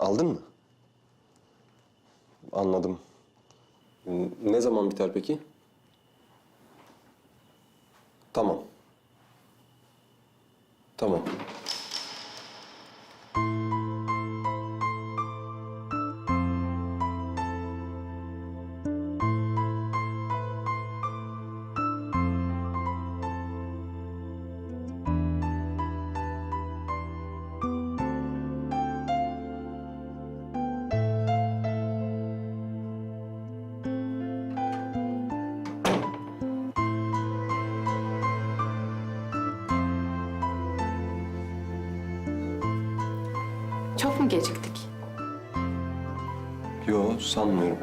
Aldın mı? Anladım. Ne zaman biter peki? Tamam. Tamam. Çok mu geciktik? Yo sanmıyorum.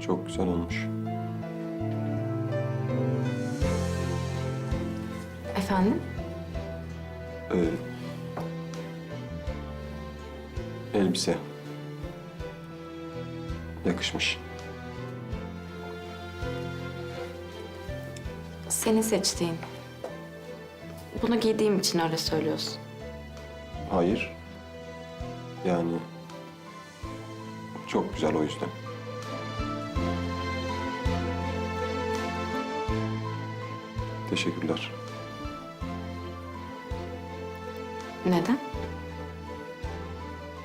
Çok güzel olmuş. Efendim? Ee, elbise. Yakışmış. Senin seçtiğin. Bunu giydiğim için öyle söylüyorsun. Hayır. Yani çok güzel o yüzden. Teşekkürler. Neden?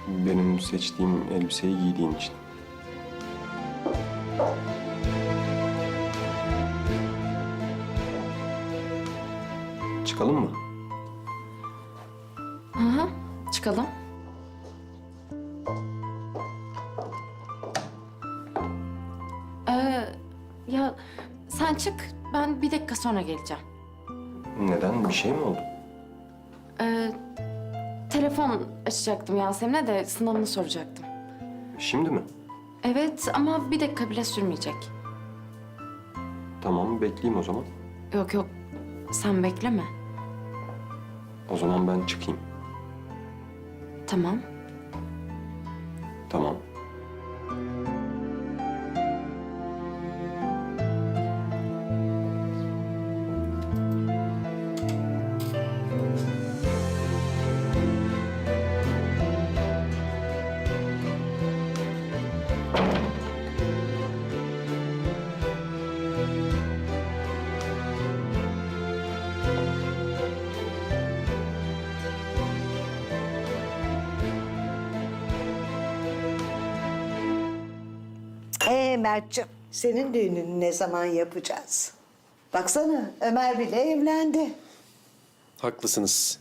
Benim seçtiğim elbiseyi giydiğin için. Çıkalım mı? Hı hı. Çıkalım. Ee, ya sen çık. Ben bir dakika sonra geleceğim. Neden? Bir şey mi oldu? Ee, telefon açacaktım Yasemin'e de sınavını soracaktım. Şimdi mi? Evet ama bir dakika bile sürmeyecek. Tamam, bekleyeyim o zaman. Yok yok. Sen bekleme. O zaman ben çıkayım. Tamam. Tamam. Mert'ciğim, senin düğününü ne zaman yapacağız? Baksana Ömer bile evlendi. Haklısınız.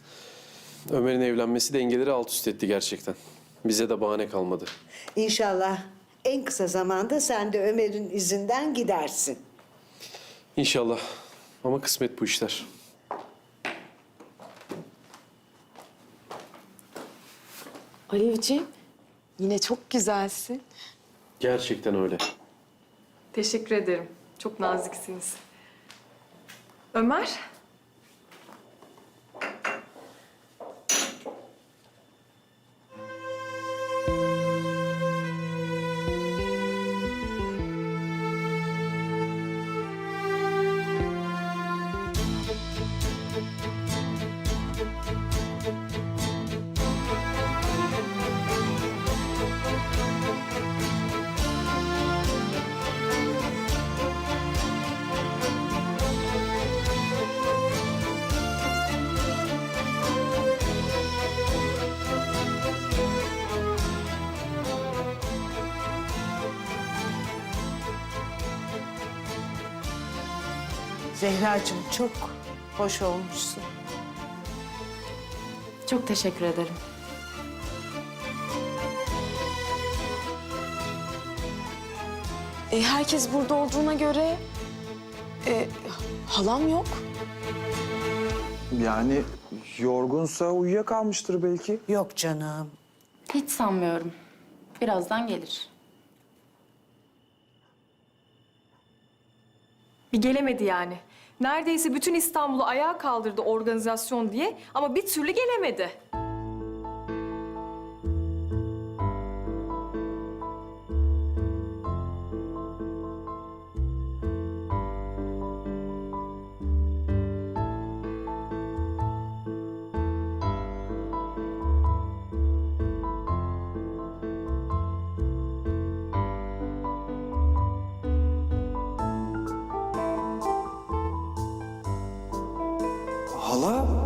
Ömer'in evlenmesi dengeleri alt üst etti gerçekten. Bize de bahane kalmadı. İnşallah en kısa zamanda sen de Ömer'in izinden gidersin. İnşallah. Ama kısmet bu işler. Alevciğim, yine çok güzelsin. Gerçekten öyle. Teşekkür ederim. Çok naziksiniz. Ömer, Zehracığım çok hoş olmuşsun. Çok teşekkür ederim. E, herkes burada olduğuna göre... E, halam yok. Yani yorgunsa uyuyakalmıştır belki. Yok canım. Hiç sanmıyorum. Birazdan gelir. Bir gelemedi yani. Neredeyse bütün İstanbul'u ayağa kaldırdı organizasyon diye ama bir türlü gelemedi. Hello?